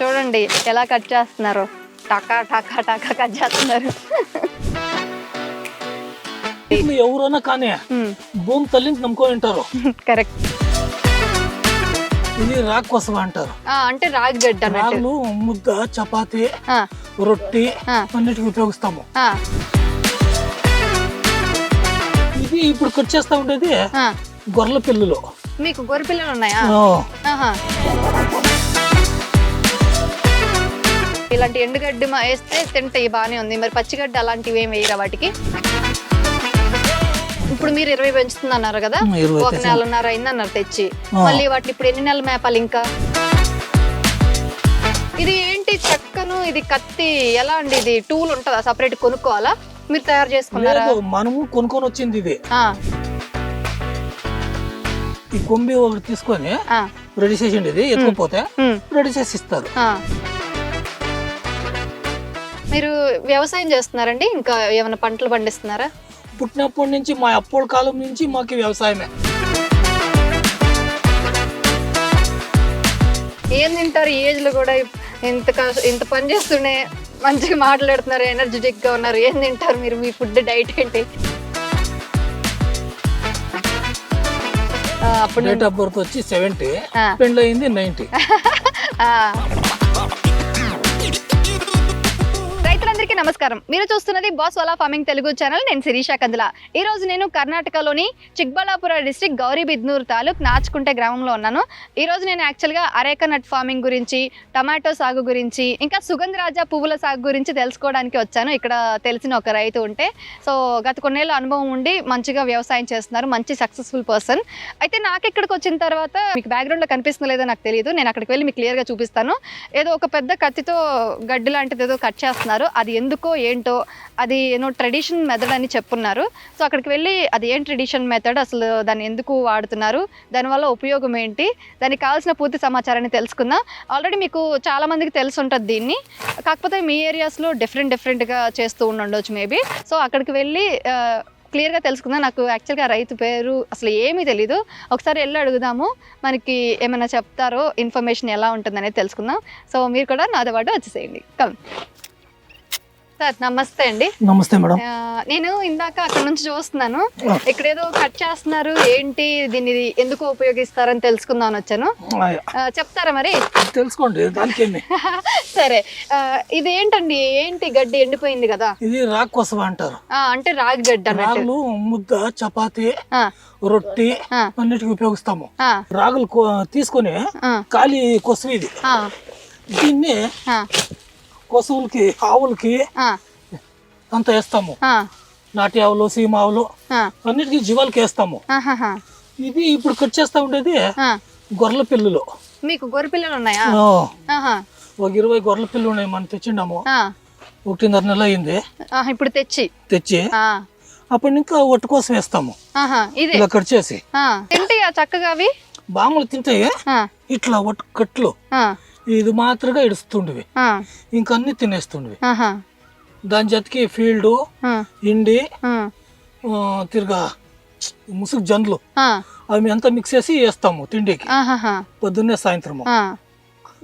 చూడండి ఎలా కట్ చేస్తున్నారు. టకా టకా టకా కట్ చేస్తున్నారు. ఎవరైనా కానీ భూమి తల్లిని నమ్ముకొని ఉంటారు. కరెక్ట్. ఇది రాక్ కోసం అంటారు? అంటే రాగి గడ్డ రాగులు ముద్ద చపాతి రొట్టి. అన్నిటికీ ఉపయోగిస్తాము. ఇది ఇప్పుడు కట్ చేస్తా ఉండేది. గొర్రెల పిల్లులు. మీకు గొర్రె పిల్లలు ఉన్నాయా? ఇలాంటి ఎండుగడ్డి వేస్తే తింటాయి బాగానే ఉంది. మరి పచ్చిగడ్డి అలాంటివి ఏం వేయరా వాటికి? ఇప్పుడు మీరు ఇరవై పెంచుతున్నారు కదా? ఒక. నెలన్నర అయిందన్నారు తెచ్చి. మళ్ళీ వాటిని ఇప్పుడు ఎన్ని నెలలు మేపాలి ఇంకా? ఇది ఏంటి చెక్కను? ఇది కత్తి? ఎలా అండి ఇది? టూల్ ఉంటుందా? సపరేట్ కొనుక్కోవాలా? మీరు తయారు చేసుకున్నారా? మనము కొనుక్కొని వచ్చింది ఇది. ఈ కొంబి ఒకటి తీసుకొని రెడీ చేసిండి ఇది. ఎత్తుకుపోతే రెడీ చేసి ఇస్తారు. మీరు వ్యవసాయం చేస్తున్నారండి? ఇంకా ఏమైనా పంటలు పండిస్తున్నారా? పుట్టినప్పటి నుంచి మా అప్పుడు కాలం నుంచి మాకు వ్యవసాయమే. ఏం తింటారు? ఈ ఏజ్లో కూడా ఇంత కష్ట- ఇంత పని చేస్తూనే మంచిగా మాట్లాడుతున్నారు ఎనర్జెటిక్గా ఉన్నారు. ఏం తింటారు మీరు? మీ ఫుడ్ డైట్ ఏంటి? అప్పుడు డేట్ ఆఫ్ బర్త్ వచ్చి సెవెంటీ. పెండ్లు అయింది నైన్టీ నమస్కారం. మీరు చూస్తున్నది boss Wala farming Telugu channel. నేను శిరీష కందుల. ఈ రోజు నేను కర్ణాటకలోని చిక్బలాపుర డిస్ట్రిక్ట్ గౌరీబిద్నూర్ తాలూక్ నాచుకుంటే గ్రామంలో ఉన్నాను. ఈ రోజు నేను యాక్చువల్గా అరేక నట్ ఫార్మింగ్ గురించి టమాటో సాగు గురించి ఇంకా సుగంధరాజ పువ్వుల సాగు గురించి తెలుసుకోవడానికి వచ్చాను. ఇక్కడ తెలిసిన ఒక రైతు ఉంటే. సో గత కొన్నేళ్ళ అనుభవం ఉండి మంచిగా వ్యవసాయం చేస్తున్నారు. మంచి సక్సెస్ఫుల్ పర్సన్ అయితే నాకు ఇక్కడికి వచ్చిన తర్వాత మీకు బ్యాక్గ్రౌండ్లో కనిపిస్తుందో లేదో నాకు తెలియదు నేను అక్కడికి వెళ్ళి మీకు క్లియర్గా చూపిస్తాను. ఏదో ఒక పెద్ద కత్తితో గడ్డి లాంటిది ఏదో కట్ చేస్తున్నారు. అది ఎందుకు ఎందుకో ఏంటో అది ఏదో ట్రెడిషన్ మెథడ్ అని చెప్పున్నారు. సో అక్కడికి వెళ్ళి అది ఏం ట్రెడిషన్ మెథడ్ అసలు దాన్ని ఎందుకు వాడుతున్నారు దానివల్ల ఉపయోగం ఏంటి దానికి కావాల్సిన పూర్తి సమాచారాన్ని తెలుసుకుందాం. ఆల్రెడీ మీకు చాలామందికి తెలిసి ఉంటుంది దీన్ని. కాకపోతే మీ ఏరియాస్లో డిఫరెంట్ డిఫరెంట్గా చేస్తూ ఉండొచ్చు మేబీ సో అక్కడికి వెళ్ళి క్లియర్గా తెలుసుకుందాం. నాకు యాక్చువల్గా రైతు పేరు అసలు ఏమీ తెలీదు. ఒకసారి వెళ్ళి అడుగుదాము. మనకి ఏమైనా చెప్తారో ఇన్ఫర్మేషన్ ఎలా ఉంటుందనేది తెలుసుకుందాం. సో మీరు కూడా నాతో పాటు వచ్చేసేయండి. కమ్ సార్ నమస్తే అండి. నమస్తే మేడం. నేను ఇందాక అక్కడ నుంచి చూస్తున్నాను. ఇక్కడ ఏదో కట్ చేస్తున్నారు. ఏంటి దీన్ని ఎందుకు ఉపయోగిస్తారని తెలుసుకుందాం అని వచ్చాను చెప్తారా మరి? తెలుసుకోండి దానికేమి సరే. ఇది ఏంటండి ఏంటి గడ్డి ఎండిపోయింది కదా? ఇది రాక్ కోసం అంటారు. ఆ, అంటే రాగి గడ్డి రాగులు ముద్ద చపాతి రొట్టి. అన్నిటికీ ఉపయోగిస్తాము. రాగులు తీసుకొని ఖాళీ కొసువు ఇది. దీన్ని కొసువులకి ఆవులకి అంత వేస్తాము. నాటి ఆవులు సీమ ఆవులు అన్నిటికీ జీవాలకి వేస్తాము. ఇది ఇప్పుడు కట్ చేస్తా ఉండేది. గొర్రెల పిల్లులు. మీకు గొర్రె పిల్లలు ఉన్నాయా? ఒక ఇరవై గొర్రెల పిల్లు ఉన్నాయి మనం తెచ్చిండాము. ఒకటిన్నర నెల అయింది. ఇప్పుడు తెచ్చి. తెచ్చి అప్పుడు ఇంకా ఒట్టు కోసం వేస్తాము. ఇలా కట్ చేసి. తింటాయా చక్కగా అవి? బాములు తింటాయి. ఇట్లా ఒట్టు కట్లు. ఇది మాత్రగా ఇడుస్తుండేవి. ఆ, ఇంకా అన్ని తినేస్తుండేవి దాని జతకి ఫీల్డ్ ఇండి తిరగా ముసుగు జండ్లు. అవి అంతా మిక్స్ చేసి వేస్తాము తిండికి. పొద్దున్నే సాయంత్రము. ఆ.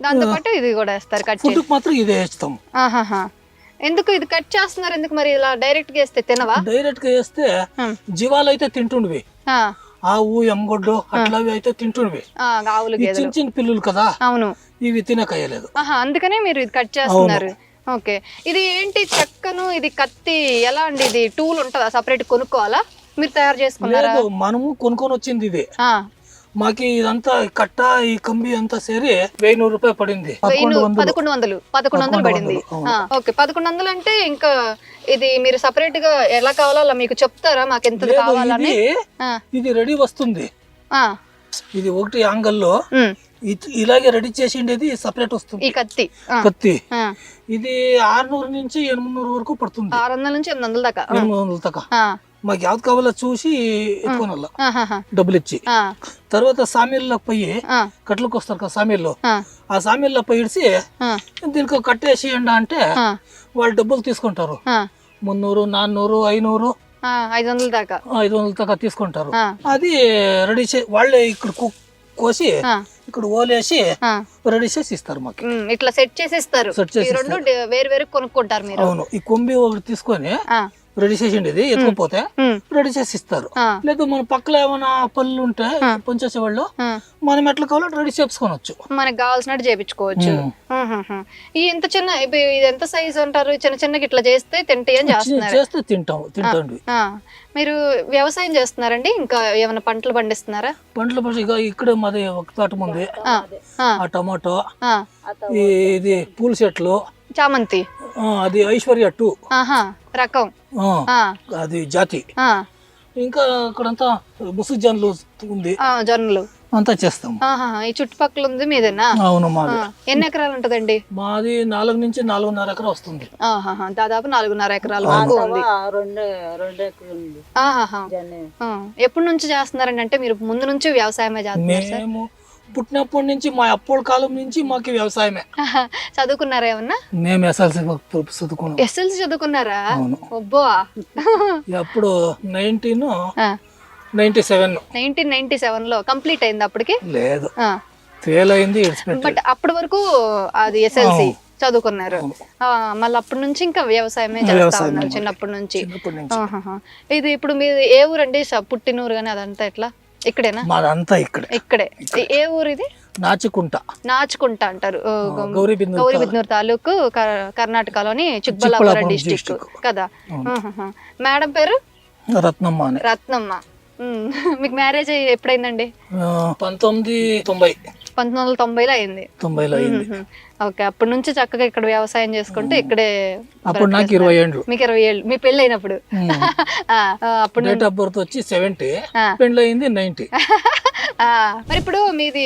దాంతో పాటు ఇది కూడా వేస్తారు కట్ ఫుడ్కి మాత్రం ఇదే వేస్తాము. ఎందుకు ఇది కట్ చేస్తున్నారు? ఎందుకు మరి ఇలా డైరెక్ట్గా వేస్తే తినవా? డైరెక్ట్గా వేస్తే. జీవాలు అయితే తింటుండవి. ఆవు ఎమ్మగొడ్డు అట్లావి అయితే గేదెలు. చిన్న చిన్న పిల్లులు కదా అవును. ఇవి తినకయ్యలేదు. ఆహా అందుకనే మీరు ఇది కట్ చేస్తున్నారు. ఓకే. ఇది ఏంటి చెక్కను ఇది కత్తి ఎలా అండి ఇది? టూల్ ఉంటుందా? సపరేట్ కొనుక్కోవాలా? మీరు తయారు చేసుకున్నారా? మనము కొనుక్కొని వచ్చింది ఇది. మాకి ఇదంతా కట్ట ఈ కంబి అంతా సేరి వెయ్యి నూరు రూపాయలు పడింది. పదకొండు వందలు. పదకొండు వందలు. పడింది. ఓకే. పదకొండు వందలు అంటే ఇంకా ఇది మీరు సపరేట్గా ఎలా కావాలో అలా మీకు చెప్తారా? మాకు ఎంత కావాలని? ఇది రెడీ వస్తుంది. ఇది ఒకటి యాంగల్లో ఇలాగే రెడీ చేసిండేది సపరేట్ వస్తుంది. ఈ కత్తి. కత్తి. ఇది ఆరునూరు నుంచి ఎనిమిది వరకు పడుతుంది. ఆరు వందల నుంచి ఎనిమిది వందల దాకా. ఎనిమిది వందల దాకా. మాకు యావత్ కావాలో చూసి ఎత్తుకోనల్లా డబ్బులు ఇచ్చి. తర్వాత సామీల్లో పోయి ఆ, కట్లకు వస్తారు కదా సామీల్లో ఆ, సామీల్లో పోయి ఇడిసి దీనికి కట్టేసి అంటే వాళ్ళు డబ్బులు తీసుకుంటారు. మున్నూరు నాన్నూరు ఐనూరు. ఐదు వందల దాకా. ఐదు వందల దాకా తీసుకుంటారు. అది రెడీ చే వాళ్ళే ఇక్కడ కోసి ఇక్కడ ఓలేసి రెడీ చేసి ఇస్తారు మాకు. ఇట్లా సెట్ చేసి ఇస్తారు Set చేసి రెండు వేరు వేరు కొనుక్కుంటారు మీరు. అవును. ఈ కొంబి ఒకటి తీసుకొని రెడీ చేసిండి ఇది ఎత్తుకుపోతే రెడీ చేసి ఇస్తారు. లేదు మన పక్కల ఏమైనా పళ్ళు ఉంటే పనిచేసే వాళ్ళు. మనం ఎట్లా కావాలో రెడీ చేసుకోవచ్చు మనకు కావాల్సినట్టు చేపించుకోవచ్చు. ఈ ఎంత చిన్న ఇది ఎంత సైజ్ అంటారు? చిన్న చిన్నగా ఇట్లా చేస్తే తింటే చేస్తే తింటాం తింటాండి మీరు వ్యవసాయం చేస్తున్నారండి? ఇంకా ఏమైనా పంటలు పండిస్తున్నారా? పంటల ఇక ఇక్కడ మాది ఒక తోట ఉంది. ఆ, టమాటో ఇది పూల చెట్లు చామంతి. అది ఐశ్వర్య టూ. రకం. అది జాతి. ఆ, ఇంకా అక్కడంతా ముసుగు జన్లు ఉంది. ఆ, జొన్నలు. అంతా చేస్తాం ఆహా ఈ చుట్టుపక్కల ఉంది మీదేనా? అవును మాది. ఎన్ని ఎకరాలు ఉంటదండి? మాది నాలుగు నుంచి నాలుగున్నర ఎకరా వస్తుంది. దాదాపు నాలుగున్నర ఎకరాల ఎప్పటి నుంచి చేస్తున్నారండి? అంటే మీరు ముందు నుంచి వ్యవసాయమే చేస్తున్నారు పుట్టినప్పటి నుంచి మా అప్పుడు కాలం నుంచి మాకు వ్యవసాయమే. చదువుకున్నారా ఏమన్నా? మేము ఎస్ఎల్సి చదువుకున్నాం. ఎస్ఎల్సి చదువుకున్నారా? అవును. ఒబ్బో అప్పుడు nineteen ninety seven nineteen ninety సెవెన్లో కంప్లీట్ అయింది అప్పటికి? లేదు. ఫెయిల్ అయింది బట్ అప్పటి వరకు అది ఎస్ఎల్సి చదువుకున్నారు. మళ్ళీ అప్పటి నుంచి ఇంకా వ్యవసాయమే చేస్తా ఉన్నారు. చిన్నప్పటి నుంచి. ఇది ఇప్పుడు మీరు ఏ ఊరండి? పుట్టినూరు కానీ అదంతా ఎట్లా? ఇక్కడేనా? మాదంతా ఇక్కడే. ఇక్కడే. ఏ- ఊరు ఇది నాచుకుంట. నాచుకుంట అంటారు. గౌరీబిద్నూర్ తాలూకు కర్- కర్ణాటకలోని చిక్బల్లాపురం డిస్టిక్. కదా. మేడం పేరు? రత్నమ్మ రత్నమ్మ. మీకు మ్యారేజ్ ఎప్పుడైందండి? పంతొమ్మిది తొంభై. పంతొమ్మిది వందల తొంభైలో అయింది. తొంభైలో అయింది. ఓకే అప్పటి నుంచి చక్కగా ఇక్కడ వ్యవసాయం చేసుకుంటూ ఇక్కడే అప్పుడు నాకు ఇరవై ఏండ్లు మీకు ఇరవై ఏళ్ళు. మీ పెళ్ళి అయినప్పుడు. అప్పుడు డేట్ ఆఫ్ బర్త్ వచ్చి సెవెంటీ. పెండ్లి అయింది నైన్టీ మరి ఇప్పుడు మీది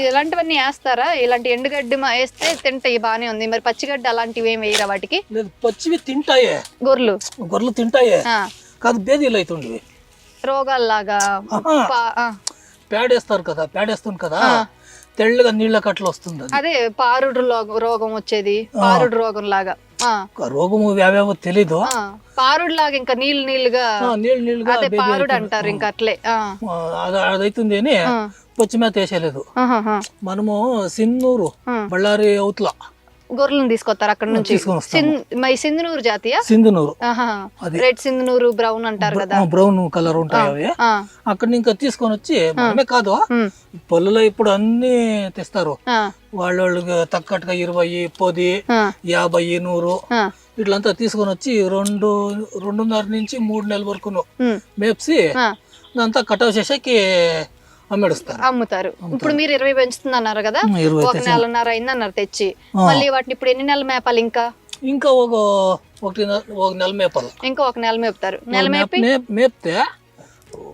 ఇలాంటివన్నీ వేస్తారా? ఇలాంటి ఎండుగడ్డి మా- వేస్తే తింటాయి బానే ఉంది. మరి పచ్చిగడ్డి అలాంటివి ఏం వేయరా వాటికి? లేదు పచ్చివి తింటాయే. గొర్రెలు. గొర్రెలు తింటాయే. కాదు బేదీలు అవుతుండవి రోగాల్లాగా పేడేస్తారు కదా పేడేస్తుంది కదా. తెల్లగా నీళ్ళ కట్టలు వస్తుంది అది. పారుడు రోగ- రోగం వచ్చేది పారుడు రోగం లాగా రోగము వ్యావ్యావో తెలీదు. పారుడు లాగా ఇంకా నీళ్ళు నీళ్ళుగా నీళ్ళు నీళ్ళుగా అదే పారుడు. అంటారు ఇంకా అట్లే. అదైతుంది అని పచ్చిమేత వేసేయలేదు. మనము సిన్నూరు. బళ్ళారి అవుట్ల గొర్రెలను తీసుకొస్తారు అక్కడ నుంచి. మై సింధునూరు జాతీయ? సింధునూరు. రెడ్ సింధునూరు బ్రౌన్ అంటారు కదా. బ్రౌన్ కలర్ ఉంటాయి అవి. అక్కడ ఇంకా తీసుకొని వచ్చి మనమే కాదు పళ్ళులో ఇప్పుడు అన్ని తెస్తారు. వాళ్ళ తగ్గట్టుగా ఇరవై పది యాభై నూరు ఇట్లంతా తీసుకొని వచ్చి రెండు రెండున్నర నుంచి మూడు నెలల వరకు మేప్సి ఆ, అంతా కటావ్ చేసేకి అమ్మేడుస్తారు. అమ్ముతారు. ఇప్పుడు మీరు ఇరవై పెంచుతున్నారు కదా ఇరవై ఒక నెలన్నర అయిందన్నారు తెచ్చి. మళ్ళీ వాటిని ఇప్పుడు ఎన్ని నెలలు మేపాలి ఇంకా? ఇంకా ఒక ఒకటి ఒక నెల మేపాలి. ఇంకా ఒక నెల మేపుతారు. నెల మేపి? మేప్- మేపితే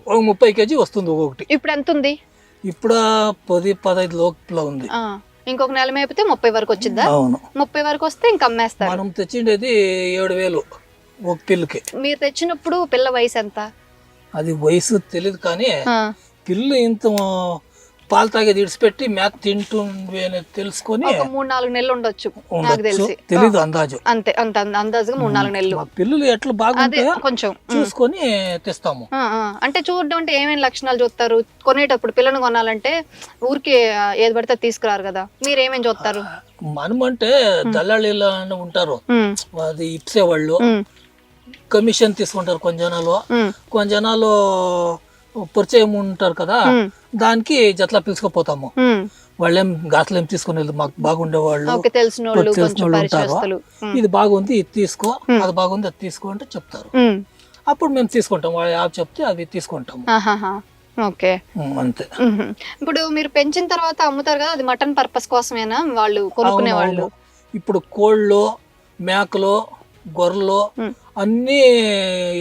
ఒక ముప్పై కేజీ వస్తుంది ఒక్కొక్కటి. ఇప్పుడు ఎంత ఉంది? ఇప్పుడు పది పదహైదు లోపల ఉంది. ఇంకొక నెల మేపితే ముప్పై వరకు వచ్చిందా? అవును. ముప్పై వరకు వస్తే ఇంకా అమ్మేస్తారు. మనం తెచ్చిండేది ఏడు వేలు ఒక పిల్లకి. మీరు తెచ్చినప్పుడు పిల్ల వయసు ఎంత? అది వయసు తెలియదు కానీ పిల్లు ఇంత పాలు తాగేది ఇడిచిపెట్టి మేత అని తెలుసుకొని మూడు నాలుగు నెలలు ఉండొచ్చు నాకు తెలిసి. తెలీదు అందాజు. అంతే అంత అంద- అందాజుగా మూడు నాలుగు నెలలు. పిల్లలు ఎట్లా బాగుంటాయో కొంచెం చూసుకొని తెస్తాము. అంటే చూడడం అంటే ఏమేమి లక్షణాలు చూస్తారు? కొనేటప్పుడు పిల్లను కొనాలంటే ఊరికి ఏది పడితే తీసుకురారు కదా. మీరు ఏమేమి చూస్తారు మనం అంటే దళాళీలు అని ఉంటారు. అది ఇప్సే వాళ్ళు కమిషన్ తీసుకుంటారు కొన్ని జనాలు. కొన్ని జనాలు పరిచయం ఉంటారు కదా దానికి జట్లా పిలుచుకుపోతాము. వాళ్ళేం గాసులు ఏం తీసుకుని వెళ్ళదు మాకు బాగుండే వాళ్ళు ఓకే తెలిసిన వాళ్ళు వాళ్ళు ఉంటారు. ఇది బాగుంది ఇది తీసుకో అది బాగుంది అది తీసుకో అంటే చెప్తారు. అప్పుడు మేము తీసుకుంటాం వాళ్ళు యాప్ చెప్తే అవి తీసుకుంటాము. ఓకే. అంతే. ఇప్పుడు మీరు పెంచిన తర్వాత అమ్ముతారు కదా అది మటన్ పర్పస్ కోసమేనా? వాళ్ళు కొనుక్కునే వాళ్ళు. ఇప్పుడు కోళ్ళు మేకలు గొర్రెలు. అన్నీ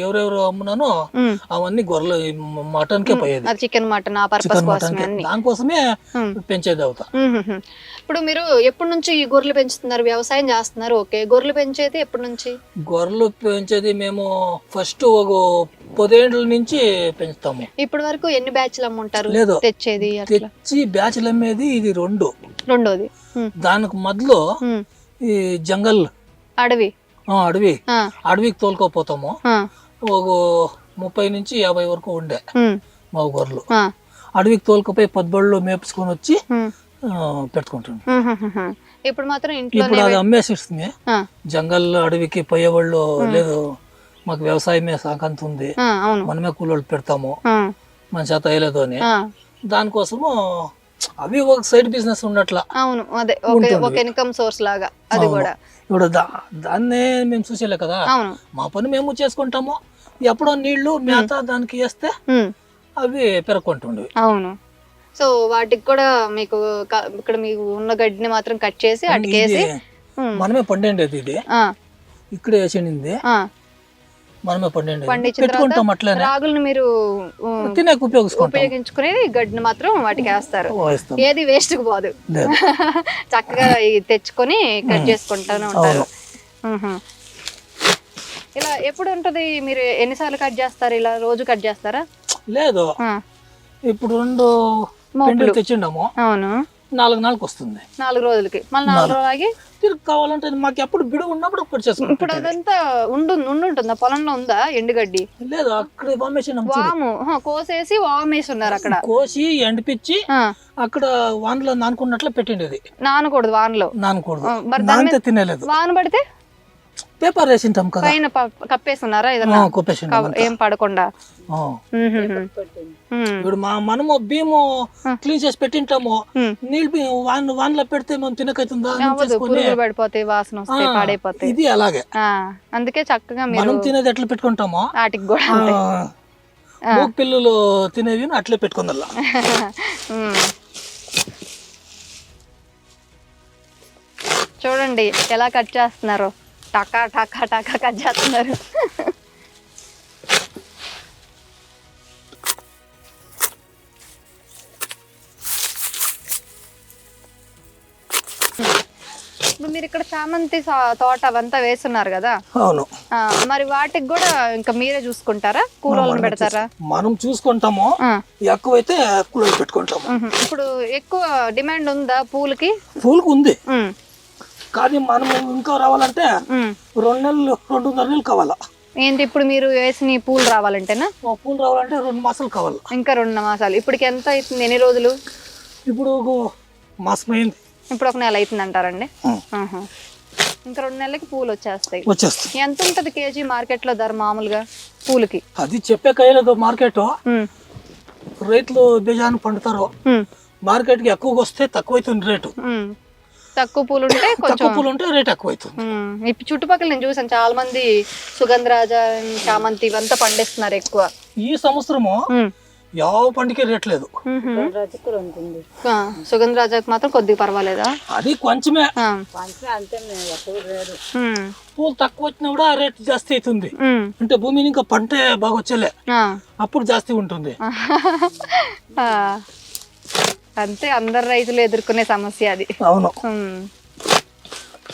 ఎవరెవరు అమ్మునానో అవన్నీ గొర్రెలు మటన్ కే పోయేది. చికెన్ మటన్ దానికోసమే. పెంచేది అవుతా. ఇప్పుడు మీరు ఎప్పటి నుంచి ఈ గొర్రెలు పెంచుతున్నారు? వ్యవసాయం చేస్తున్నారు ఓకే. గొర్రెలు పెంచేది ఎప్పటి నుంచి? గొర్రెలు పెంచేది మేము ఫస్ట్ ఒక పదేండ్ల నుంచి పెంచుతాము. ఇప్పటి వరకు ఎన్ని బ్యాచ్లు అమ్ముంటారు? లేదు. తెచ్చేది తెచ్చి బ్యాచ్లు అమ్మేది ఇది రెండు. రెండోది. దానికి మొదలు. ఈ జంగల్. అడవి. అడవి. అడవికి తోలుకోపోతాము. ఒక ముప్పై నుంచి యాభై వరకు ఉండే మా గొర్రెలు అడవికి తోలుకపోయి పొద్దుబళ్ళు మేపుకొని వచ్చి పెట్టుకుంటుంది. ఇప్పుడు మాత్రం ఇప్పుడు అది అమ్మేసిస్తుంది. జంగల్ అడవికి పోయేవాళ్ళు లేదు మాకు వ్యవసాయమే సాకంత ఉంది. మనమే కూలోళ్ళు పెడతాము. మన చేత అయ్యలేదు అని దానికోసము అవి ఒక సైడ్ బిజినెస్ ఉన్నట్ల. అవును అదే ఒక ఇన్కమ్ సోర్స్ లాగా అది కూడా. ఇప్పుడు దా దాన్నే మేము చూసేలే కదా. అవును. మా పని మేము చేసుకుంటాము. ఎప్పుడో నీళ్ళు మేత దానికి వేస్తే అవి పెరగకుంటుండేవి. అవును. సో వాటికి కూడా మీకు ఇక్కడ మీకు ఉన్న గడ్డిని మాత్రం కట్ చేసి అటుకేసి మనమే పండేది ఇది. ఇక్కడే వేసింది మనమే పండేది పండించిన పెట్టుకుంటాం అట్లనే. రాగులను మీరు తినేకి ఉపయోగించుకుంటాం ఉపయోగించుకుని గడ్డిని మాత్రం వాటికి వేస్తారు. వేస్తాం. ఏది వేస్ట్కు పోదు. చక్కగా తెచ్చుకొని కట్ చేసుకుంటానే ఉంటారు. ఇలా ఎప్పుడు ఉంటది? మీరు ఎన్నిసార్లు కట్ చేస్తారు? ఇలా రోజు కట్ చేస్తారా? లేదు. ఇప్పుడు రెండు తెచ్చిండాము. అవును. నాలుగు నాలుగు వస్తుంది. నాలుగు రోజులకి. మళ్ళీ నాలుగు రోజులు ఆగి తిరిగి కావాలంటే మాకు ఎప్పుడు బిడుగు ఉన్నప్పుడు ఇప్పుడు చేసుకుంటాం. అదంతా ఉండు ఉండుంటుందా? పొలంలో ఉందా ఎండుగడ్డి? లేదు అక్కడ చూడు వాము. కోసేసి వాము వేసి ఉన్నారు అక్కడ. కోసి ఎండిపించి ఆ, అక్కడ వానలో నానుకున్నట్లు పెట్టిండేది. నానకూడదు వానలో. నానకూడదు. మరి తినలేదు. వాన పడితే పేపర్ వేసింటాం కదా. పైన కప్పేస్తున్నారా ఏదన్నా? కొప్పేసిండు కవ- ఏం పడకుండా. ఇప్పుడు మా మనము భీము క్లీన్ చేసి పెట్టింటాము. నీళ్ళు వాన వానలో పెడితే మనం తినకైతుందా పడిపోతాయి వాసన వస్తాయి పాడైపోతాయి ఇది అలాగే. అందుకే చక్కగా మనం తినేది ఎట్లా పెట్టుకుంటామో? వాటికి కూడా మూగ పిల్లలు తినేవి అట్లే పెట్టుకుందల్లా. చూడండి ఎలా కట్ చేస్తున్నారు. టకా టకా టకా కట్ చేస్తున్నారు ఇప్పుడు మీరు ఇక్కడ చామంతి తోట అవంతా వేస్తున్నారు కదా? అవును. మరి వాటికి కూడా ఇంకా మీరే చూసుకుంటారా? కూలోళ్ళని పెడతారా? మనం చూసుకుంటాము. ఎక్కువైతే కూలలు పెట్టుకుంటాము. ఇప్పుడు ఎక్కువ డిమాండ్ ఉందా పూలకి? పూలకు ఉంది. కానీ మనం ఇంకా రావాలంటే. రెండు నెలలు రెండున్నర నెలలు కావాలా? ఏంటి ఇప్పుడు మీరు వేసిన పూలు రావాలంటేనా? పూలు రావాలంటే రెండు మాసాలు కావాలా? ఇంకా రెండు మాసాలు. ఇప్పటికి ఎంత అవుతుంది ఎన్ని రోజులు? ఇప్పుడు ఒక మాసం అయింది. ఇప్పుడు ఒక నెల అవుతుంది అంటారండి. ఇంకా రెండు నెలలకి పూలు వచ్చేస్తాయి. వచ్చేస్తుంది ఎంత ఉంటుంది కేజీ మార్కెట్లో ధర మామూలుగా పూలకి? అది చెప్పే కయ్యలేదు. మార్కెట్ రైతులు బీజాన్ని పండుతారు. ఉమ్, మార్కెట్కి ఎక్కువగా వస్తే తక్కువ అవుతుంది రేటు. తక్కువ పూలు ఉంటే కొంచెం తక్కువ పూలు ఉంటే రేట్ ఎక్కువ అవుతుంది ఉమ్, ఇప్పుడు చుట్టుపక్కల నేను చూసాను చాలా మంది సుగంధరాజ చామంతి ఇవంతా పండిస్తున్నారు ఎక్కువ. ఈ సంవత్సరము ఉమ్, ಯಾವ పండుగ రేట్ లేదు. ఉహు. ఆ, సుగంధరాజకు మాత్రం కొద్దిగా పర్వాలేదా? అది కొంచెమే. ఆ, అంతే మేము ఎప్పుడు రేరు ఉమ్, పూలు తక్కువ వచ్చినా కూడా రేట్ జాస్తి అవుతుంది. ఉమ్, అంటే భూమిని ఇంకా పంట బాగా వచ్చేలే ఆ. అప్పుడు జాస్తి ఉంటుంది. ఆ, అంతే అందరు రైతులు ఎదుర్కొనే సమస్య అది. అవును.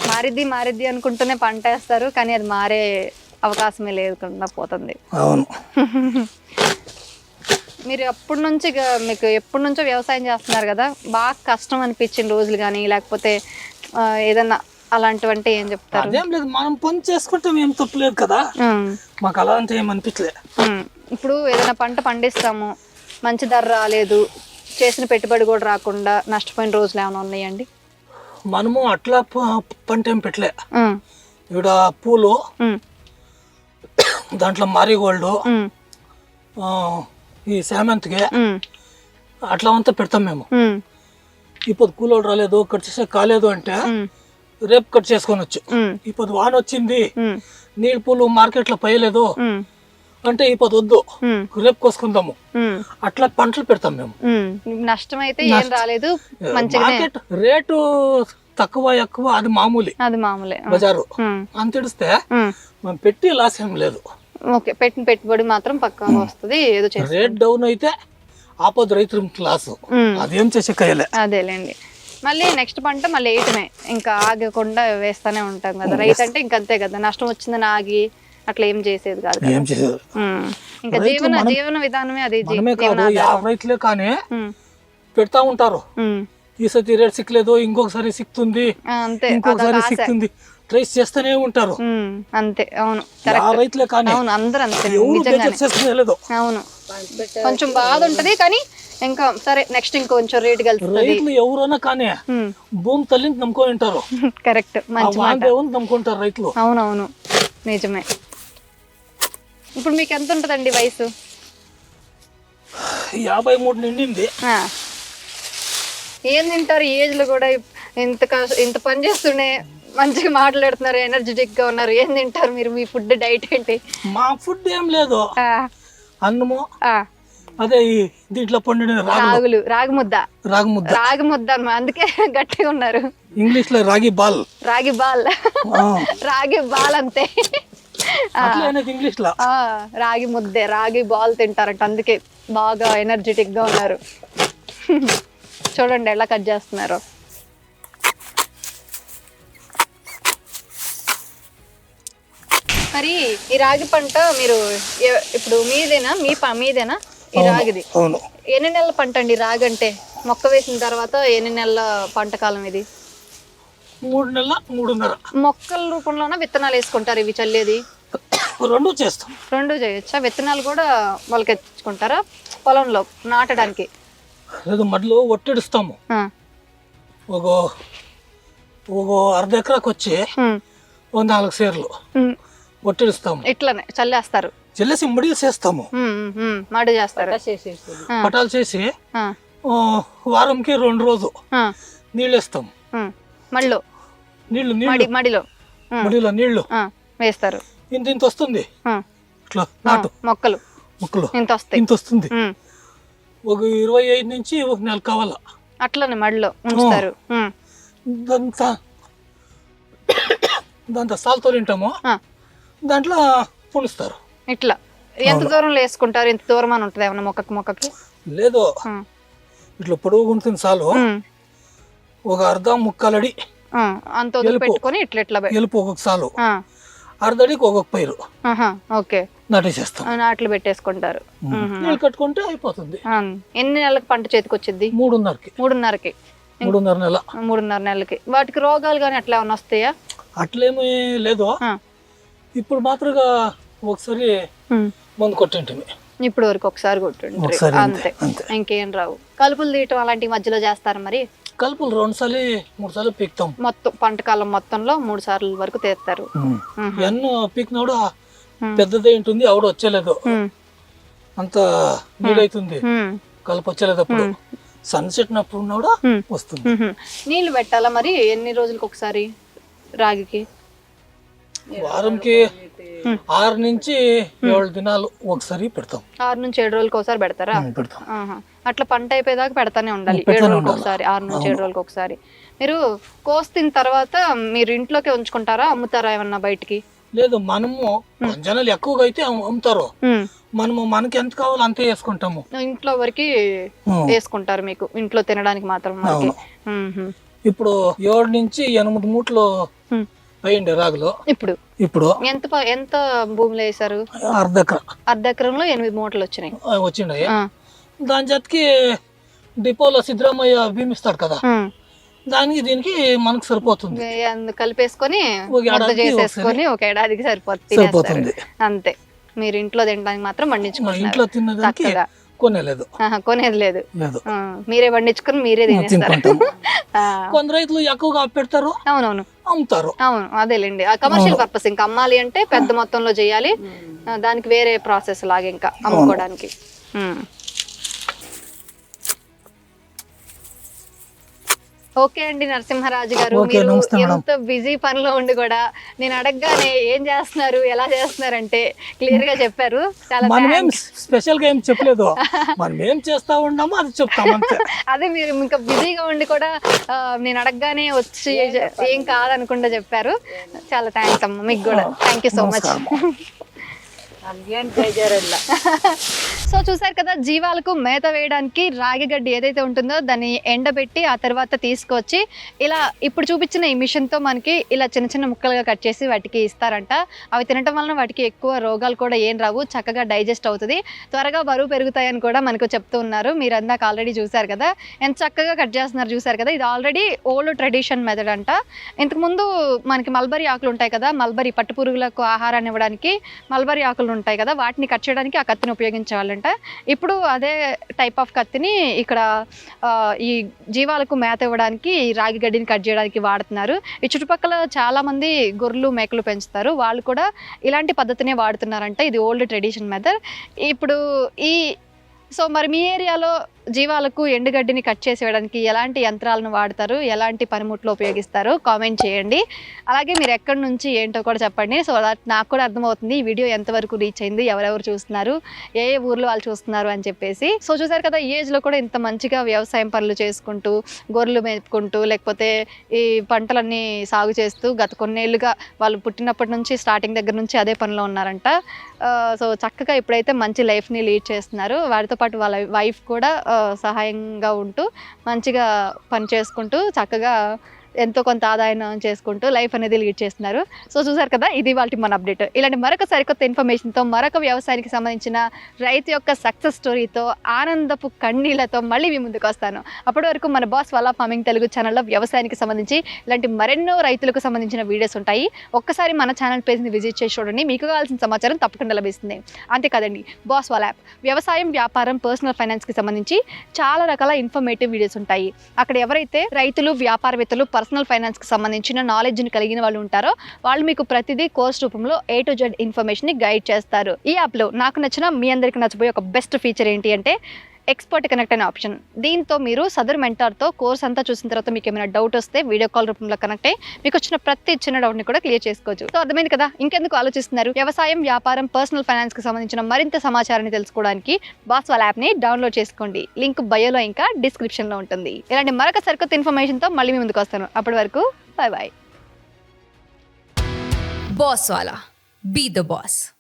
మారిద్ది మారిద్ది అనుకుంటూనే పంట వేస్తారు కానీ అది మారే అవకాశమే లేకుండా పోతుంది. అవును. మీరు ఎప్పటి నుంచి మీకు ఎప్పటి నుంచో వ్యవసాయం చేస్తున్నారు కదా బాగా కష్టం అనిపించిన రోజులు కానీ లేకపోతే ఏదన్నా అలాంటివంటే ఏం చెప్తారు? అదేం లేదు మనం పని చేసుకుంటాం ఏం తప్పులేదు కదా. మాకు అలా అంటే ఏం అనిపించలే. ఇప్పుడు ఏదైనా పంట పండిస్తాము మంచి ధర రాలేదు చేసిన పెట్టుబడి కూడా రాకుండా నష్టపోయిన రోజులు ఏమైనా ఉన్నాయండి? మనము అట్లా పంట ఏం పెట్టలే. ఇక్కడ పూలు దాంట్లో మారిగోల్డ్ ఈ శామంతికి ఉమ్, అట్లా అంతా పెడతాం మేము. ఇప్పుడు కూలోడు రాలేదు కట్ చేసే కాలేదు అంటే రేపు కట్ చేసుకొనొచ్చు ఉమ్, ఇప్పుడు వాన వచ్చింది నీళ్ళ పూలు మార్కెట్లో పోయలేదు అంటే ఇప్పుడు వద్దు. ఉమ్, రేపు కోసుకుందాము. అట్లా పంటలు పెడతాం మేము. నష్టం అయితే ఏం రాలేదు మార్కెట్ రేటు తక్కువ ఎక్కువ అది మామూలు. అది మామూలే. బజారు. అంతడిస్తే. మనం పెట్టి లాస్ ఏం లేదు. ఓకే పెట్టిన పెట్టుబడి మాత్రం పక్కా వస్తుంది ఏదో రేట్ డౌన్ అయితే ఆపద రైతు క్లాస్. అదేం చేసే కయ్యలే. అదేలేండి. మళ్ళీ నెక్స్ట్ పంట మళ్ళీ వేయటమే ఇంకా ఆగకుండా వేస్తానే ఉంటాం కదా. రైతు అంటే ఇంక అంతే కదా. నష్టం వచ్చిందని ఆగి అట్లా ఏం చేసేది కాదు ఏం చేసేది. ఇంకా జీవన జీవన విధానమే అది మనమే కాదు యాభై రైతులే కానీ పెడతా ఉంటారు. ఉమ్. ఈ సతి రేట్ సిక్కలేదు ఇంకొకసారి అంతే. ఇంకొకసారి సిక్తుంది. ట్రేస్ చేస్తూనే ఉంటారు. అంతే. అవును. ఆ రైతులే కానీ అవును అందరూ అంతే ఎవరు అవును. కొంచెం బాధ ఉంటది కానీ ఇంకా సరే నెక్స్ట్ ఇంకొంచెం రేట్ కలుస్తుంది. రైతులు ఎవరైనా కానీ భూమి తల్లిని నమ్ముకొని ఉంటారు. కరెక్ట్. మంచి నమ్ముకుంటారు రైతులు. అవునవును. నిజమే. ఇప్పుడు మీకు ఎంత ఉంటుందండి వయసు? యాభై మూడు నిండింది. ఏం తింటారు? ఈ ఏజ్లో కూడా ఇంత ఇంత పని చేస్తూనే మంచిగా మాట్లాడుతున్నారు ఎనర్జెటిక్గా ఉన్నారు. ఏం తింటారు మీరు? మీ ఫుడ్ డైట్ ఏంటి? మా ఫుడ్ ఏం లేదు. అన్నము అదే దీంట్లో పండిన రాగులు రాగి ముద్ద. రాగి ముద్ద. రాగి ముద్ద అందుకే గట్టిగా ఉన్నారు. ఇంగ్లీష్లో రాగి బాల్. రాగి బాల్. రాగి బాల్ అంతే. ఇంగ్లీష్లో? రాగి ముద్దే రాగి బాల్ తింటారంట అందుకే బాగా ఎనర్జెటిక్గా ఉన్నారు. చూడండి ఎలా కట్ చేస్తున్నారు. మరి ఈ రాగి పంట మీరు ఇప్పుడు మీదేనా? మీ మీదేనా? ఈ రాగిది? ఎన్ని నెలల పంట అండి రాగి అంటే? మొక్క వేసిన తర్వాత ఎన్ని నెలల పంట కాలం ఇది? మూడు నెలల మూడున్నర. మొక్కల రూపంలోన విత్తనాలు వేసుకుంటారు ఇవి చల్లేది? రెండు చేస్తాం. రెండు చేయొచ్చా? విత్తనాలు కూడా మొలకెత్తుకుంటారా? పొలంలో నాటడానికి? లేదు మడిలో ఒట్టిడుస్తాము. ఒక ఒక అర్ధ ఎకరాకు వచ్చి ఓ నాలుగు సేర్లు ఒట్టిడుస్తాము. ఇట్లనే చల్లేస్తారు. చెల్లేసి మడిలు చేస్తాము. మడి చేస్తారు. పటాలు చేసి వారంకి రెండు రోజు నీళ్ళు వేస్తాం ఉమ్. నీళ్ళు మడి మడిలో. మడిలో నీళ్ళు ఆ, వేస్తారు. ఇంత ఇంత వస్తుంది. ఇట్లా నాటు. మొక్కలు. ముక్కలు. ఇంత వస్తాయి. ఇంత వస్తుంది. ఒక ఇరవై ఐదు నుంచి ఒక నెల కావాలా. అట్లనే మడిలో ఉంచుతారు. దాంతో దాంతో సాల్తో తింటాము. దాంట్లో పుణిస్తారు ఇట్లా. ఎంత దూరంలో వేసుకుంటారు? ఎంత దూరం అని ఉంటుంది ఏమన్నా మొక్కకి మొక్కకి? లేదు. ఇట్లా పొడవు ఉంటుంది చాలు ఉమ్, ఒక అర్ధ ముక్కలడి. అంత. పెట్టుకొని ఇట్లా ఇట్లా ఎలుపు ఒక్కొక్క సాలు. అర్ధడికి ఒక్కొక్క పైరు. ఓకే. నాటేసేస్తాం నాట్లు పెట్టేసుకుంటారు. నీళ్ళు కట్టుకుంటే అయిపోతుంది. ఎన్ని నెలలకు పంట చేతికి వచ్చింది మూడున్నరకి. మూడున్నరకి మూడున్నర నెల. మూడున్నర నెలలకి. వాటికి రోగాలు కానీ అట్లా ఏమైనా వస్తాయా? అట్లేమీ లేదు ఇప్పుడు మాత్రమే ఒకసారి. మందు కొట్టింటిమి. ఇప్పుడు వరకు ఒకసారి అంతే అంతే. ఇంకేం రావు. కలుపులు తీయటం అలాంటి మధ్యలో చేస్తారు మరి? కలుపులు రెండు సార్లు మూడు సార్లు పీకుతాం. మొత్తం పంట కాలం మొత్తంలో మూడు సార్లు వరకు తీస్తారు. ఎన్నో పీకినాడు ఉమ్. పెద్దదే ఉంటుంది ఆవిడ వచ్చేలేదు అంత నీడైతుంది ఉమ్, కలుపు వచ్చేలేదు అప్పుడు. సన్సెట్ నప్పుడు కూడా. వస్తుంది. నీళ్ళు పెట్టాలా మరి ఎన్ని రోజులకు ఒకసారి రాగికి? వారంకి ఆరు నుంచి ఏడు దినాలు ఒకసారి పెడతాం. ఆరు నుంచి ఏడు రోజులకు ఒకసారి పెడతారా? పెడతాం. అట్లా పంట అయిపోయేదాకా పెడతానే ఉండాలి. ఏడు రోజులకు. ఒకసారి ఆరు నుంచి ఏడు రోజులకు ఒకసారి. మీరు కోసిన తర్వాత మీరు ఇంట్లోకే ఉంచుకుంటారా? అమ్ముతారా ఏమన్నా బయటికి? లేదు మనము జనాలు ఎక్కువగా అయితే అమ్ము- అమ్ముతారు. మనము మనకి ఎంత కావాలో అంతే వేసుకుంటాము. ఇంట్లో వరకు. వేసుకుంటారు మీకు. ఇంట్లో తినడానికి మాత్రం. ఇప్పుడు ఏడు నుంచి ఎనిమిది మూట్లు. వేయండి రాగులు. ఇప్పుడు? ఇప్పుడు? ఎంత ఎంత భూమిలో వేసారు అర్ధ ఎకరా. అర్ధ ఎకరంలో ఎనిమిది మూటలు వచ్చినాయి. ఆ. దాని జతకి డిపోలో సిద్ధరామయ్య భీమిస్తాడు కదా. దానికి దీనికి మనకు సరిపోతుంది. కలిపేసుకొని చేసేసుకొని ఒక ఏడాదికి సరిపోతుంది. అంతే. మీరు ఇంట్లో తినడానికి మాత్రం పండించుకుంటున్నారు. ఇంట్లో చక్కగా. కొనేలేదు. కొనేది లేదు. మీరే పండించుకొని మీరే తినేస్తారు. కొంత రైతులు ఎక్కువగా పెడతారు. అవునవును. అమ్ముతారు. అవును అదేలేండి. కమర్షియల్ పర్పస్ ఇంకా అమ్మాలి అంటే పెద్ద మొత్తంలో చేయాలి. దానికి వేరే ప్రాసెస్ లాగా ఇంకా అమ్ముకోవడానికి. ఓకే అండి నరసింహరాజు గారు. మీరు. ఎంత బిజీ పనిలో ఉండి కూడా నేను అడగగానే ఏం చేస్తున్నారు ఎలా చేస్తున్నారు అంటే క్లియర్గా చెప్పారు. చాలా మనమేం. స్పెషల్గా ఏం చెప్పలేదు. మనం ఏం చేస్తా ఉన్నామో అది చెప్తాం అంతే. అదే మీరు ఇంకా బిజీగా ఉండి కూడా నేను అడగగానే వచ్చి ఏం కాదనకుండా చెప్పారు. చాలా థ్యాంక్స్ అమ్మ మీకు కూడా. Thank you so much so చూసారు కదా జీవాలకు మేత వేయడానికి రాగి గడ్డి ఏదైతే ఉంటుందో దాన్ని ఎండబెట్టి ఆ తర్వాత తీసుకొచ్చి ఇలా ఇప్పుడు చూపించిన ఈ మిషన్తో మనకి ఇలా చిన్న చిన్న ముక్కలుగా కట్ చేసి వాటికి ఇస్తారంట. అవి తినటం వలన వాటికి ఎక్కువ రోగాలు కూడా ఏం రావు చక్కగా డైజెస్ట్ అవుతుంది. త్వరగా బరువు పెరుగుతాయని కూడా మనకు చెప్తూ ఉన్నారు. మీరు అందాక ఆల్రెడీ చూసారు కదా ఎంత చక్కగా కట్ చేస్తున్నారు చూసారు కదా ఇది ఆల్రెడీ ఓల్డ్ ట్రెడిషన్ మెథడ్ అంట. ఇంతకుముందు మనకి మల్బరీ ఆకులు ఉంటాయి కదా మల్బరీ పట్టు పురుగులకు ఆహారాన్ని ఇవ్వడానికి మల్బరీ ఆకులు ఉంటాయి కదా వాటిని కట్ చేయడానికి ఆ కత్తిని ఉపయోగించాలంట అనమాట ఇప్పుడు అదే టైప్ ఆఫ్ కత్తిని ఇక్కడ ఈ జీవాలకు మేత ఇవ్వడానికి రాగి గడ్డిని కట్ చేయడానికి వాడుతున్నారు. ఈ చుట్టుపక్కల చాలామంది గొర్రెలు మేకలు పెంచుతారు. వాళ్ళు కూడా ఇలాంటి పద్ధతినే వాడుతున్నారంట. ఇది ఓల్డ్ ట్రెడిషన్ మెథడ్ ఇప్పుడు ఈ సో మరి మీ ఏరియాలో జీవాలకు ఎండుగడ్డిని కట్ చేసి వేయడానికి ఎలాంటి యంత్రాలను వాడతారు? ఎలాంటి పనిముట్లు ఉపయోగిస్తారు? కామెంట్ చేయండి. అలాగే మీరు ఎక్కడి నుంచి ఏంటో కూడా చెప్పండి. సో దట్ నాకు కూడా అర్థమవుతుంది ఈ వీడియో ఎంతవరకు రీచ్ అయింది ఎవరెవరు చూస్తున్నారు ఏ ఏ ఊర్లో వాళ్ళు చూస్తున్నారు అని చెప్పేసి. సో చూసారు కదా ఈ ఏజ్లో కూడా ఇంత మంచిగా వ్యవసాయం పనులు చేసుకుంటూ గొర్రెలు మేపుకుంటూ లేకపోతే ఈ పంటలన్నీ సాగు చేస్తూ గత కొన్నేళ్ళుగా వాళ్ళు పుట్టినప్పటి నుంచి స్టార్టింగ్ దగ్గర నుంచి అదే పనిలో ఉన్నారంట. సో చక్కగా ఇప్పుడైతే మంచి లైఫ్ని లీడ్ చేస్తున్నారు. వారితో పాటు వాళ్ళ వైఫ్ కూడా సహాయంగా ఉంటూ మంచిగా పని చేసుకుంటూ చక్కగా ఎంతో కొంత ఆదాయం చేసుకుంటూ లైఫ్ అనేది లీడ్ చేస్తున్నారు. సో చూసారు కదా ఇది వాళ్ళకి మన అప్డేట్ ఇలాంటి మరొక సరికొత్త ఇన్ఫర్మేషన్తో మరొక వ్యవసాయానికి సంబంధించిన రైతు యొక్క సక్సెస్ స్టోరీతో ఆనందపు కన్నీళ్ళతో మళ్ళీ మీ ముందుకు వస్తాను. అప్పటి వరకు మన బాస్ వల్ల ఫార్మింగ్ తెలుగు ఛానల్లో వ్యవసాయానికి సంబంధించి ఇలాంటి మరెన్నో రైతులకు సంబంధించిన వీడియోస్ ఉంటాయి. ఒక్కసారి మన ఛానల్ పేజ్ని విజిట్ చేసి చూడండి. మీకు కావాల్సిన సమాచారం తప్పకుండా లభిస్తుంది. అంతేకాదండి బాస్ వాళ్ళ యాప్ వ్యవసాయం వ్యాపారం పర్సనల్ ఫైనాన్స్కి సంబంధించి చాలా రకాల ఇన్ఫర్మేటివ్ వీడియోస్ ఉంటాయి. అక్కడ ఎవరైతే రైతులు వ్యాపారవేత్తలు పర్సనల్ ఫైనాన్స్కి సంబంధించిన నాలెడ్జ్ని కలిగిన వాళ్ళు ఉంటారో వాళ్ళు మీకు ప్రతిదీ కోర్స్ రూపంలో ఏ టు జెడ్ ఇన్ఫర్మేషన్ని గైడ్ చేస్తారు. ఈ యాప్లో నాకు నచ్చిన మీ అందరికీ నచ్చబోయే ఒక బెస్ట్ ఫీచర్ ఏంటి అంటే ఎక్స్పర్ట్ కనెక్ట్ అనే ఆప్షన్ దీంతో మీరు సదర్ మెంటార్తో కోర్స్ అంతా చూసిన తర్వాత మీకు ఏమైనా డౌట్ వస్తే వీడియో కాల్ రూపంలో కనెక్ట్ అయ్యి మీకు వచ్చిన ప్రతి చిన్న డౌట్ని కూడా క్లియర్ చేసుకోవచ్చు. సో అర్థమైంది కదా? ఇంకెందుకు ఆలోచిస్తున్నారు? వ్యవసాయం వ్యాపారం పర్సనల్ ఫైనాన్స్కి సంబంధించిన మరింత సమాచారాన్ని తెలుసుకోవడానికి బాస్ వాళ్ళ యాప్ని డౌన్లోడ్ చేసుకోండి. లింక్ బయోలో ఇంకా డిస్క్రిప్షన్లో ఉంటుంది. ఇలాంటి మరొక సరికొత్త ఇన్ఫర్మేషన్తో మళ్ళీ మీ ముందుకు వస్తాను. అప్పటి వరకు bye bye boss Wala. Be the boss